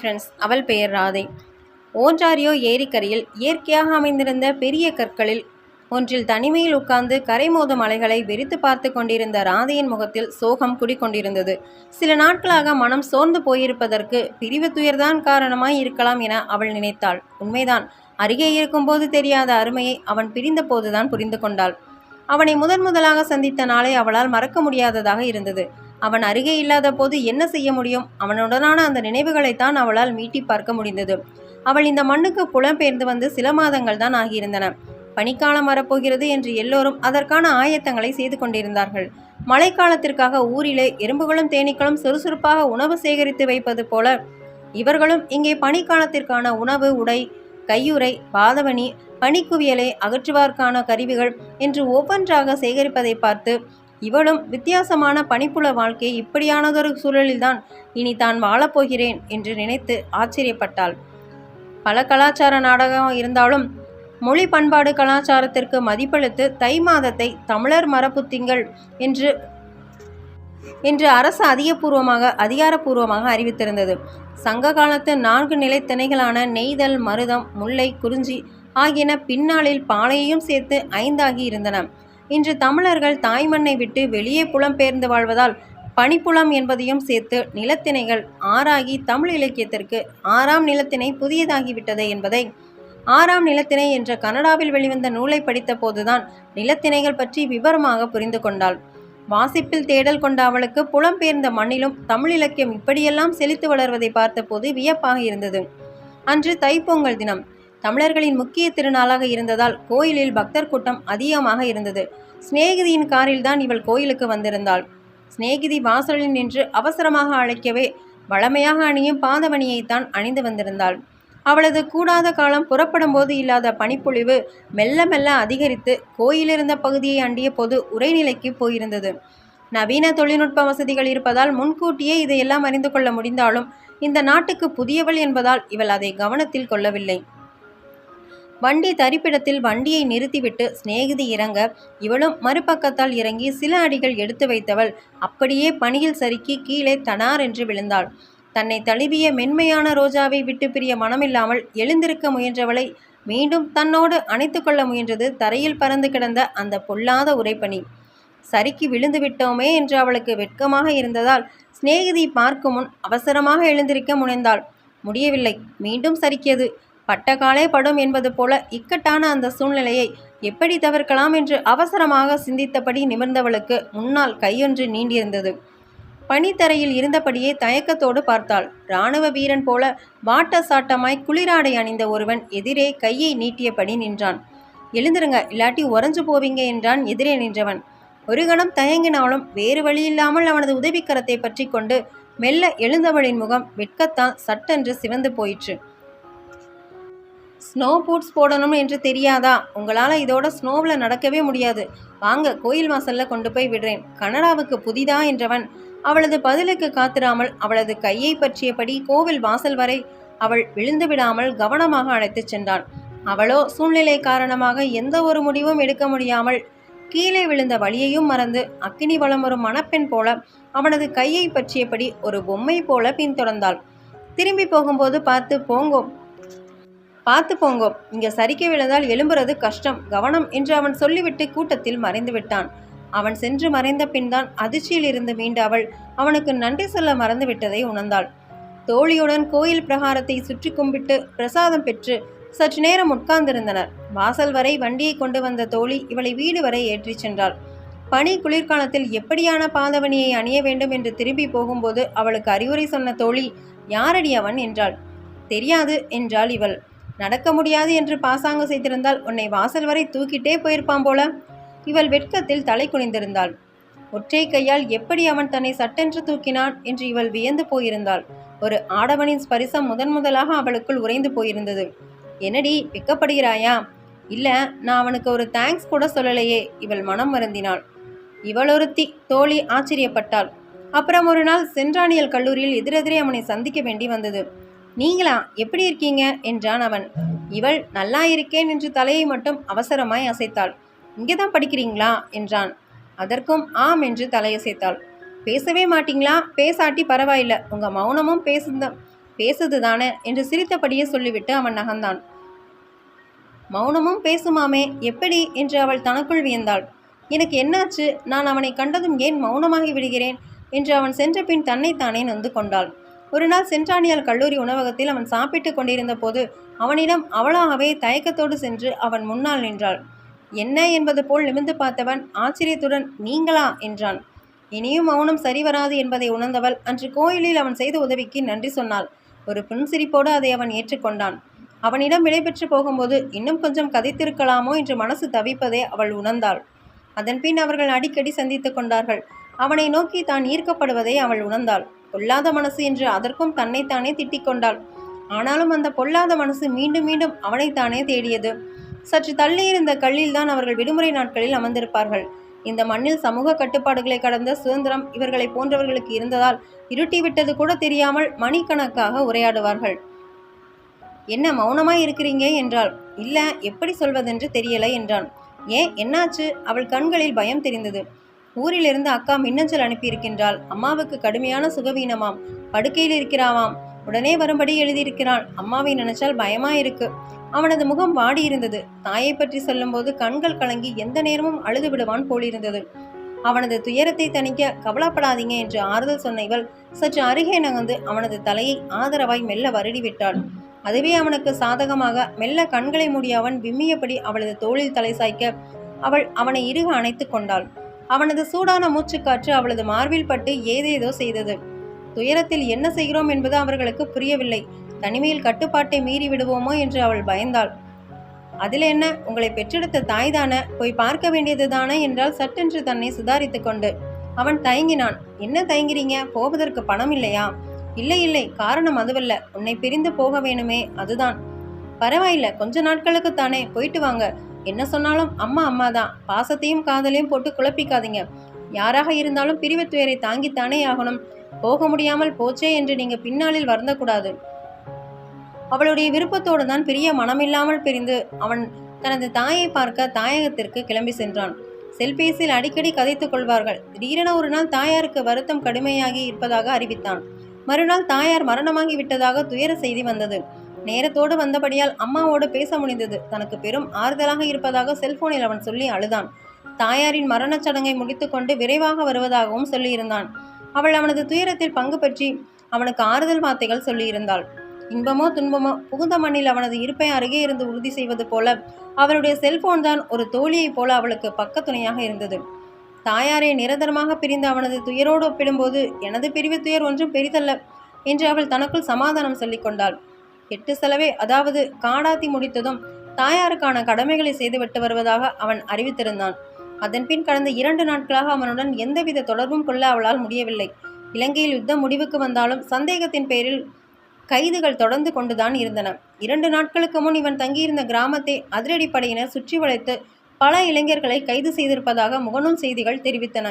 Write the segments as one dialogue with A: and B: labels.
A: Friends அவள் பெயர் ராதை. ஓன்டாரியோ ஏரிக்கரையில் இயற்கையாக அமைந்திருந்த பெரிய கற்களில் ஒன்றில் தனிமையில் உட்கார்ந்து கரைமோதும் அலைகளை வெறித்து பார்த்து கொண்டிருந்த ராதையின் முகத்தில் சோகம் குடிக்கொண்டிருந்தது. சில நாட்களாக மனம் சோர்ந்து போயிருப்பதற்கு பிரிவு துயர்தான் காரணமாய் இருக்கலாம் என அவள் நினைத்தாள். உண்மைதான் அருகே இருக்கும்போது தெரியாத அருமையை அவன் பிரிந்த போதுதான் புரிந்து கொண்டாள். அவனை முதன் முதலாக சந்தித்த நாளை அவளால் மறக்க முடியாததாக இருந்தது. அவன் அருகே இல்லாத போது என்ன செய்ய முடியும்? அவனுடனான அந்த நினைவுகளைத்தான் அவளால் மீட்டி பார்க்க முடிந்தது. அவள் இந்த மண்ணுக்கு புலம்பெயர்ந்து வந்து சில மாதங்கள் தான் ஆகியிருந்தன. பனிக்காலம் வரப்போகிறது என்று எல்லோரும் அதற்கான ஆயத்தங்களை செய்து கொண்டிருந்தார்கள். மழைக்காலத்திற்காக ஊரிலே எறும்புகளும் தேனீக்களும் சுறுசுறுப்பாக உணவு சேகரித்து வைப்பது போல இவர்களும் இங்கே பனிக்காலத்திற்கான உணவு உடை கையுறை பாதவணி பனிக்குவியலை அகற்றுவார்க்கான கருவிகள் என்று ஒவ்வொன்றாக சேகரிப்பதை பார்த்து இவளும் வித்தியாசமான பனிப்புல வாழ்க்கை இப்படியானதொரு சூழலில்தான் இனி தான் வாழப்போகிறேன் என்று நினைத்து ஆச்சரியப்பட்டாள். பல கலாச்சார நாடகம் இருந்தாலும் மொழி பண்பாடு கலாச்சாரத்திற்கு மதிப்பளித்து தை மாதத்தை தமிழர் மரபு திங்கள் என்று என்று அரசு அதிகபூர்வமாக அதிகாரப்பூர்வமாக அறிவித்திருந்தது. சங்க காலத்து நான்கு நிலைத்திணைகளான நெய்தல் மருதம் முல்லை குறிஞ்சி ஆகியன பின்னாளில் பாலையையும் சேர்த்து ஐந்தாகி இருந்தன. இன்று தமிழர்கள் தாய்மண்ணை விட்டு வெளியே புலம்பெயர்ந்து வாழ்வதால் பனிப்புலம் என்பதையும் சேர்த்து நிலத்திணைகள் ஆறாகி தமிழ் இலக்கியத்திற்கு ஆறாம் நிலத்திணை புதியதாகிவிட்டது என்பதை ஆறாம் நிலத்திணை என்ற கனடாவில் வெளிவந்த நூலை படித்த போதுதான் நிலத்திணைகள் பற்றி விவரமாக புரிந்து கொண்டாள். வாசிப்பில் தேடல் கொண்ட அவளுக்கு புலம்பெயர்ந்த மண்ணிலும் தமிழ் இலக்கியம் இப்படியெல்லாம் செழித்து வளர்வதை பார்த்தபோது வியப்பாக இருந்தது. அன்று தைப்பொங்கல் தினம் தமிழர்களின் முக்கிய திருநாளாக இருந்ததால் கோயிலில் பக்தர் கூட்டம் அதிகமாக இருந்தது. சிநேகிதியின் காரில் தான் இவள் கோயிலுக்கு வந்திருந்தாள். சிநேகிதி வாசலில் நின்று அவசரமாக அழைக்கவே வளமையாக அணியும் பாதவணியைத்தான் அணிந்து வந்திருந்தாள். அவளது கூடாத காலம் புறப்படும் போது இல்லாத பனிப்பொழிவு மெல்ல மெல்ல அதிகரித்து கோயிலிருந்த பகுதியை அண்டிய போது உரைநிலைக்கு போயிருந்தது. நவீன தொழில்நுட்ப வசதிகள் இருப்பதால் முன்கூட்டியே இதையெல்லாம் அறிந்து கொள்ள முடிந்தாலும் இந்த நாட்டுக்கு புதியவள் என்பதால் இவள் அதை கவனத்தில் கொள்ளவில்லை. வண்டி தரிப்பிடத்தில் வண்டியை நிறுத்திவிட்டு சிநேகிதி இறங்க இவளும் மறுபக்கத்தால் இறங்கி சில அடிகள் எடுத்து வைத்தவள் அப்படியே பணியில் சறுக்கி கீழே தனார் என்று விழுந்தாள். தன்னை தழுவிய மென்மையான ரோஜாவை விட்டு பிரிய மனமில்லாமல் எழுந்திருக்க முயன்றவளை மீண்டும் தன்னோடு அணைத்து கொள்ள முயன்றது தரையில் பறந்து கிடந்த அந்த பொல்லாத உரைப்பணி சறுக்கி விழுந்து விட்டோமே என்று அவளுக்கு வெட்கமாக இருந்ததால் சிநேகிதி பார்க்கும் முன் அவசரமாக எழுந்திருக்க முனைந்தாள். முடியவில்லை. மீண்டும் சறுக்கியது. பட்டகாலே படும் என்பது போல இக்கட்டான அந்த சூழ்நிலையை எப்படி தவிர்க்கலாம் என்று அவசரமாக சிந்தித்தபடி நிமிர்ந்தவளுக்கு முன்னால் கையொன்று நீண்டிருந்தது. பனித்தரையில் இருந்தபடியே தயக்கத்தோடு பார்த்தாள். இராணுவ வீரன் போல வாட்ட சாட்டமாய் குளிராடை அணிந்த ஒருவன் எதிரே கையை நீட்டியபடி நின்றான். எழுந்திருங்க இல்லாட்டி உறைஞ்சு போவீங்க என்றான் எதிரே நின்றவன். ஒரு கணம் தயங்கினாலும் வேறு வழியில்லாமல் அவனது உதவிக்கரத்தை பற்றி கொண்டு மெல்ல எழுந்தவளின் முகம் வெட்கத்தான் சட்டென்று சிவந்து போயிற்று. ஸ்னோ பூட்ஸ் போடணும் என்று தெரியாதா? உங்களால் இதோட ஸ்னோவில் நடக்கவே முடியாது. வாங்க கோயில் வாசலில் கொண்டு போய் விடுறேன். கனடாவுக்கு புதிதா என்றவன். அவளது பதிலுக்கு காத்திராமல் அவளது கையை பற்றியபடி கோவில் வாசல் வரை அவள் விழுந்து விடாமல் கவனமாக அழைத்துச் சென்றான். அவளோ சூழ்நிலை காரணமாக எந்த ஒரு முடிவும் எடுக்க முடியாமல் கீழே விழுந்த வழியையும் மறந்து அக்கினி வலம் வரும் மணப்பெண் போல அவனது கையை பற்றியபடி ஒரு பொம்மை போல பின்தொடர்ந்தாள். திரும்பி போகும்போது பார்த்து போங்கோ பார்த்து போங்கோ. இங்க சரிக்க விழுந்தால் எழும்புறது கஷ்டம். கவனம் என்று அவன் சொல்லிவிட்டு கூட்டத்தில் மறைந்து விட்டான். அவன் சென்று மறைந்த பின்தான் அதிர்ச்சியில் இருந்து மீண்ட அவள். அவனுக்கு நன்றி சொல்ல மறந்து விட்டதை உணர்ந்தாள். தோழியுடன் கோயில் பிரகாரத்தை சுற்றி கும்பிட்டு பிரசாதம் பெற்று சற்று நேரம் உட்கார்ந்திருந்தனர். வாசல் வரை வண்டியை கொண்டு வந்த தோழி இவளை வீடு வரை ஏற்றிச் சென்றாள். பனி குளிர்காலத்தில் எப்படியான பாதவணியை அணிய வேண்டும் என்று திரும்பி போகும்போது அவளுக்கு அறிவுரை சொன்ன தோழி யாரடி அவன்? என்றாள். தெரியாது என்றாள் இவள். நடக்க முடியாது என்று பாசாங்கம் செய்திருந்தால் உன்னை வாசல் வரை தூக்கிட்டே போயிருப்பான் போல. இவள் வெட்கத்தில் தலை குனிந்திருந்தாள். ஒற்றை கையால் எப்படி அவன் தன்னை சட்டென்று தூக்கினான் என்று இவள் வியந்து போயிருந்தாள். ஒரு ஆடவனின் ஸ்பரிசம் முதன் முதலாக அவளுக்குள் உறைந்து போயிருந்தது. என்னடி வெக்கப்படுகிறாயா? இல்லை நான் அவனுக்கு ஒரு தேங்க்ஸ் கூட சொல்லலையே இவள் மனம் வருந்தினாள். இவளொருத்தி தோழி ஆச்சரியப்பட்டாள். அப்புறம் ஒரு நாள் சென்றானியல் கல்லூரியில் எதிரெதிரே அவனை சந்திக்க வேண்டி வந்தது. நீங்களா எப்படி இருக்கீங்க? என்றான் அவன். இவள் நல்லா இருக்கேன் என்று தலையை மட்டும் அவசரமாய் அசைத்தாள். இங்கே தான் படிக்கிறீங்களா? என்றான். அதற்கும் ஆம் என்று தலையசைத்தாள். பேசவே மாட்டீங்களா? பேசாட்டி பரவாயில்ல. உங்க மௌனமும் பேசுந்த பேசுதுதானே? என்று சிரித்தபடியே சொல்லிவிட்டு அவன் நகர்ந்தான். மௌனமும் பேசுமாமே எப்படி? என்று அவள் தனக்குள் வியந்தாள். எனக்கு என்னாச்சு? நான் அவனை கண்டதும் ஏன் மௌனமாகி விடுகிறேன்? என்று அவன் சென்ற பின் தன்னைத்தானே நொந்து கொண்டாள். ஒரு நாள் சென்றானியால் கல்லூரி உணவகத்தில் அவன் சாப்பிட்டு கொண்டிருந்த போது அவனிடம் அவளாகவே தயக்கத்தோடு சென்று அவன் முன்னால் நின்றாள். என்ன என்பது போல் நிமிர்ந்து பார்த்தவன் ஆச்சரியத்துடன் நீங்களா? என்றான். இனியும் மௌனம் சரிவராது என்பதை உணர்ந்தவள் அன்று கோயிலில் அவன் செய்த உதவிக்கு நன்றி சொன்னாள். ஒரு புன்சிரிப்போடு அதை அவன் ஏற்றுக்கொண்டான். அவனிடம் விடைபெற்று போகும்போது இன்னும் கொஞ்சம் கதைத்திருக்கலாமோ என்று மனசு தவிப்பதை அவள் உணர்ந்தாள். அதன்பின் அவர்கள் அடிக்கடி சந்தித்துக் கொண்டார்கள். அவனை நோக்கி தான் ஈர்க்கப்படுவதை அவள் உணர்ந்தாள். பொல்லாத மனசு என்று அதற்கும் தன்னைத்தானே திட்டிக் கொண்டாள். ஆனாலும் அந்த பொல்லாத மனசு மீண்டும் மீண்டும் அவனைத்தானே தேடியது. சற்று தள்ளியிருந்த கல்லில்தான் அவர்கள் விடுமுறை நாட்களில் அமர்ந்திருப்பார்கள். இந்த மண்ணில் சமூக கட்டுப்பாடுகளை கடந்த சுதந்திரம் இவர்களை போன்றவர்களுக்கு இருந்ததால் இருட்டிவிட்டது கூட தெரியாமல் மணிக்கணக்காக உரையாடுவார்கள். என்ன மௌனமாய் இருக்கிறீங்க? என்றாள். இல்ல எப்படி சொல்வதென்று தெரியலை என்றான். ஏன்? என்னாச்சு? அவள் கண்களில் பயம் தெரிந்தது. ஊரிலிருந்து அக்கா மின்னஞ்சல் அனுப்பியிருக்கின்றாள். அம்மாவுக்கு கடுமையான சுகவீனமாம். படுக்கையில் இருக்கிறாவாம். உடனே வரும்படி எழுதியிருக்கிறான் அம்மாவை நினைச்சால் பயமா இருக்கு அவனது முகம் வாடி இருந்தது தாயை பற்றி சொல்லும்போது கண்கள் கலங்கி எந்த நேரமும் அழுது விடுவான் போலிருந்தது. அவனது துயரத்தை தணிக்க கவலைப்படாதீங்க என்று ஆறுதல் சொன்ன இவள் சற்று அருகே நகர்ந்து அவனது தலையை ஆதரவாய் மெல்ல வருடி விட்டாள் அதுவே அவனுக்கு சாதகமாக மெல்ல கண்களை மூடிய அவன் விம்மியபடி அவளது தோளில் தலை சாய்க்க அவள் அவனை இறுக அணைத்து கொண்டாள். அவனது சூடான மூச்சுக்காற்று அவளது மார்பில் பட்டு ஏதேதோ செய்தது. துயரத்தில் என்ன செய்கிறோம் என்பது அவர்களுக்கு புரியவில்லை. தனிமையில் கட்டுப்பாட்டை மீறி விடுவோமோ என்று அவள் பயந்தாள். அதில் என்ன? உங்களை பெற்றெடுத்த தாய்தானே? போய் பார்க்க வேண்டியதுதானே என்றால் சட்டென்று தன்னை சுதாரித்து கொண்டு. அவன் தயங்கினான். என்ன தயங்குறீங்க? போவதற்கு பணம் இல்லையா? இல்லை இல்லை. காரணம் அதுவல்ல. உன்னை பிரிந்து போக வேணுமே. அதுதான். பரவாயில்ல. கொஞ்ச நாட்களுக்கு தானே போயிட்டு வாங்க. என்ன சொன்னாலும் அம்மா அம்மா தான் பாசத்தையும் காதலையும் போட்டு குழப்பிக்காதீங்க. யாராக இருந்தாலும் பிரிவு துயரை தாங்கித்தானே ஆகணும். போக முடியாமல் போச்சே என்று நீங்க பின்னாளில் வருந்தக்கூடாது. அவளுடைய விருப்பத்தோடு தான் பிரிய மனமில்லாமல் பிரிந்து அவன் தனது தாயை பார்க்க தாயகத்திற்கு கிளம்பி சென்றான். செல்பேசியில் அடிக்கடி கதைத்துக் கொள்வார்கள். திடீரென ஒரு நாள் தாயாருக்கு வருத்தம் கடுமையாகி இருப்பதாக அறிவித்தான். மறுநாள் தாயார் மரணமாகி விட்டதாக துயர செய்தி வந்தது. நேரத்தோடு வந்தபடியால் அம்மாவோடு பேச முடிந்தது. தனக்கு பெரும் ஆறுதலாக இருப்பதாக செல்போனில் அவன் சொல்லி அழுதான். தாயாரின் மரணச் சடங்கை முடித்துக்கொண்டு விரைவாக வருவதாகவும் சொல்லியிருந்தான். அவள் அவனது துயரத்தில் பங்கு பற்றி அவனுக்கு ஆறுதல் வார்த்தைகள் சொல்லியிருந்தாள். இன்பமோ துன்பமோ புகுந்த மண்ணில் அவனது இருப்பை அருகே இருந்து உறுதி செய்வது போல அவளுடைய செல்போன் தான் ஒரு தோழியைப் போல அவளுக்கு பக்கத்துணையாக இருந்தது. தாயாரை நிரந்தரமாக பிரிந்த அவனது துயரோடு ஒப்பிடும்போது எனது பிரிவு துயர் ஒன்றும் பெரிதல்ல என்று அவள் தனக்குள் சமாதானம் சொல்லிக் கொண்டாள் எட்டு செலவே அதாவது காடாத்தி முடித்ததும் தாயாருக்கான கடமைகளை செய்துவிட்டு வருவதாக அவன் அறிவித்திருந்தான். அதன்பின் கடந்த இரண்டு நாட்களாக அவனுடன் எந்தவித தொடர்பும் கொள்ள அவளால் முடியவில்லை. இலங்கையில் யுத்தம் முடிவுக்கு வந்தாலும் சந்தேகத்தின் பேரில் கைதுகள் தொடர்ந்து கொண்டுதான் இருந்தன. இரண்டு நாட்களுக்கு முன் இவன் தங்கியிருந்த கிராமத்தை அதிரடிப்படையினர் சுற்றி வளைத்து பல இளைஞர்களை கைது செய்திருப்பதாக முகநூல் செய்திகள் தெரிவித்தன.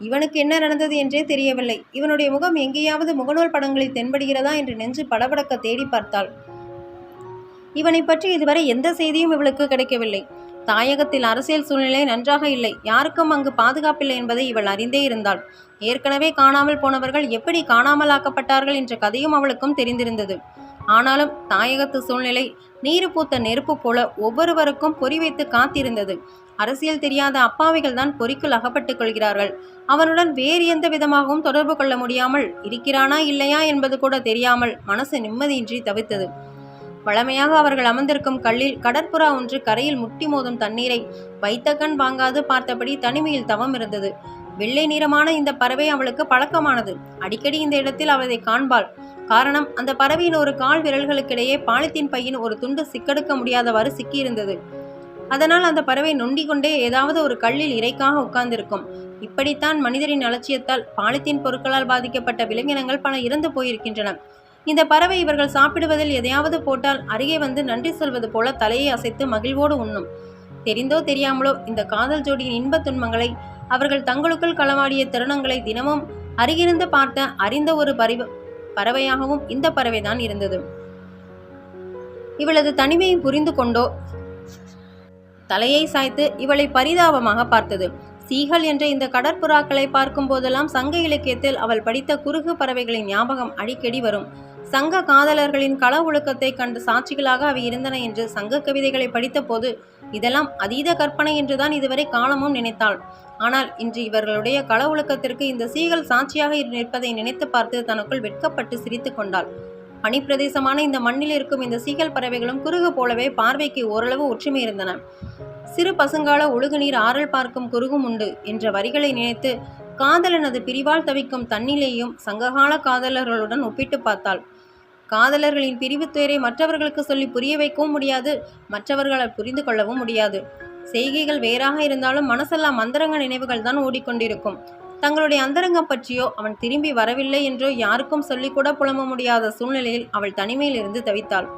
A: இவனுக்கு என்ன நடந்தது என்றே தெரியவில்லை. இவனுடைய முகம் எங்கேயாவது முகநூல் படங்களில் தென்படுகிறதா என்று நெஞ்சு படபடக்க தேடி பார்த்தாள். இவனை பற்றி இதுவரை எந்த செய்தியும் இவளுக்கு கிடைக்கவில்லை. தாயகத்தில் அரசியல் சூழ்நிலை நன்றாக இல்லை. யாருக்கும் அங்கு பாதுகாப்பில்லை என்பதை இவள் அறிந்தே இருந்தாள். ஏற்கனவே காணாமல் போனவர்கள் எப்படி காணாமலாக்கப்பட்டார்கள் என்ற கதையும் அவளுக்கும் தெரிந்திருந்தது. ஆனாலும் தாயகத்து சூழ்நிலை நீரு பூத்த நெருப்பு போல ஒவ்வொருவருக்கும் பொறி வைத்து காத்திருந்தது. அரசியல் தெரியாத அப்பாவிகள் தான் பொறிக்குள் அகப்பட்டுக் கொள்கிறார்கள். அவனுடன் வேறு எந்த விதமாகவும் தொடர்பு கொள்ள முடியாமல் இருக்கிறானா இல்லையா என்பது கூட தெரியாமல் மனசு நிம்மதியின்றி தவித்தது. வழமையாக அவர்கள் அமர்ந்திருக்கும் கல்லில் கடற்புறா ஒன்று கரையில் முட்டி மோதும் தண்ணீரை வைத்த கண் வாங்காது பார்த்தபடி தனிமையில் தவம் இருந்தது. வெள்ளை நிறமான இந்த பறவை அவளுக்கு பழக்கமானது. அடிக்கடி இந்த இடத்தில் அவளை காண்பாள். காரணம் அந்த பறவையின் ஒரு கால் விரல்களுக்கிடையே பாலித்தீன் பையின் ஒரு துண்டு சிக்கெடுக்க முடியாதவாறு சிக்கியிருந்தது. அதனால் அந்த பறவை நொண்டிக்கொண்டே ஏதாவது ஒரு கல்லில் இறைக்காக உட்கார்ந்திருக்கும். இப்படித்தான் மனிதரின் அலட்சியத்தால் பாலித்தீன் பொருட்களால் பாதிக்கப்பட்ட விலங்கினங்கள் பல இறந்து போயிருக்கின்றன. இந்த பறவை இவர்கள் சாப்பிடுவதில் எதையாவது போட்டால் அருகே வந்து நன்றி சொல்வது போல தலையை அசைத்து மகிழ்வோடு உண்ணும். தெரிந்தோ தெரியாமலோ இந்த காதல் ஜோடியின் இன்பத் துன்பங்களை அவர்கள் தங்களுக்குள் களவாடிய தருணங்களை தினமும் அருகிருந்து பார்த்த அறிந்த ஒரு பறவை பறவையாகவும் இந்த பறவைதான் இருந்தது. இவளது தனிமையை புரிந்து கொண்டோ தலையை சாய்த்து இவளை பரிதாபமாக பார்த்தது. சீகல் என்ற இந்த கடற்புறாக்களை பார்க்கும் போதெல்லாம் சங்க இலக்கியத்தில் அவள் படித்த குறுகு பறவைகளின் ஞாபகம் அடிக்கடி வரும். சங்க காதலர்களின் கள ஒழுக்கத்தை கண்ட சாட்சிகளாக அவை இருந்தன என்று சங்க கவிதைகளை படித்தபோது இதெல்லாம் அதீத கற்பனை என்றுதான் இதுவரை காலமும் நினைத்தாள். ஆனால் இன்று இவர்களுடைய கள ஒழுக்கத்திற்கு இந்த சீகள் சாட்சியாக நிற்பதை நினைத்து பார்த்து தனக்குள் வெட்கப்பட்டு சிரித்து கொண்டாள். பனிப்பிரதேசமான இந்த மண்ணில் இருக்கும் இந்த சீகல் பறவைகளும் குறுகு போலவே பார்வைக்கு ஓரளவு ஒற்றுமை இருந்தன. சிறு பசுங்கால ஒழுகு நீர் ஆறல் பார்க்கும் குறுகும் உண்டு என்ற வரிகளை நினைத்து காதலனது பிரிவால் தவிக்கும் தன்னிலேயும் சங்ககால காதலர்களுடன் ஒப்பிட்டு பார்த்தாள். காதலர்களின் பிரிவு துயரை மற்றவர்களுக்கு சொல்லி புரிய வைக்கவும் முடியாது மற்றவர்களால் புரிந்து கொள்ளவும் முடியாது. செய்கைகள் வேறாக இருந்தாலும் மனசெல்லாம் மந்திரங்க நினைவுகள் தான் ஓடிக்கொண்டிருக்கும். தங்களுடைய அந்தரங்கம் பற்றியோ அவன் திரும்பி வரவில்லை என்றோ யாருக்கும் சொல்லிக்கூட புலம்ப முடியாத சூழ்நிலையில் அவள் தனிமையிலிருந்து தவித்தாள்.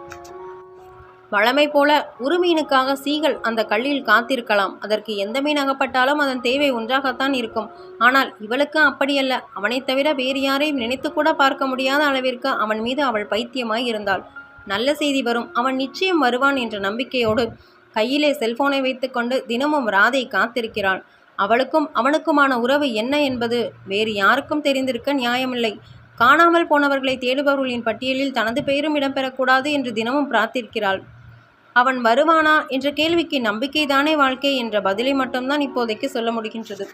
A: வழமை போல உருமீனுக்காக சீகள் அந்த கல்லில் காத்திருக்கலாம். அதற்கு எந்த மீன் அகப்பட்டாலும் அதன் தேவை ஒன்றாகத்தான் இருக்கும். ஆனால் இவளுக்கு அப்படியல்ல. அவனைத் தவிர வேறு யாரையும் நினைத்து கூட பார்க்க முடியாத அளவிற்கு அவன் மீது அவள் பைத்தியமாய் இருந்தாள். நல்ல செய்தி வரும். அவன் நிச்சயம் வருவான் என்ற நம்பிக்கையோடு கையிலே செல்போனை வைத்துக்கொண்டு தினமும் ராதை காத்திருக்கிறாள். அவளுக்கும் அவனுக்குமான உறவு என்ன என்பது வேறு யாருக்கும் தெரிந்திருக்க நியாயமில்லை. காணாமல் போனவர்களை தேடுபவர்களின் பட்டியலில் தனது பெயரும் இடம்பெறக்கூடாது என்று தினமும் பிரார்த்திக்கிறாள். அவன் வருவானா? என்ற கேள்விக்கு நம்பிக்கைதானே வாழ்க்கை என்ற பதிலை மட்டும்தான் இப்போதைக்கு சொல்ல முடிகின்றது.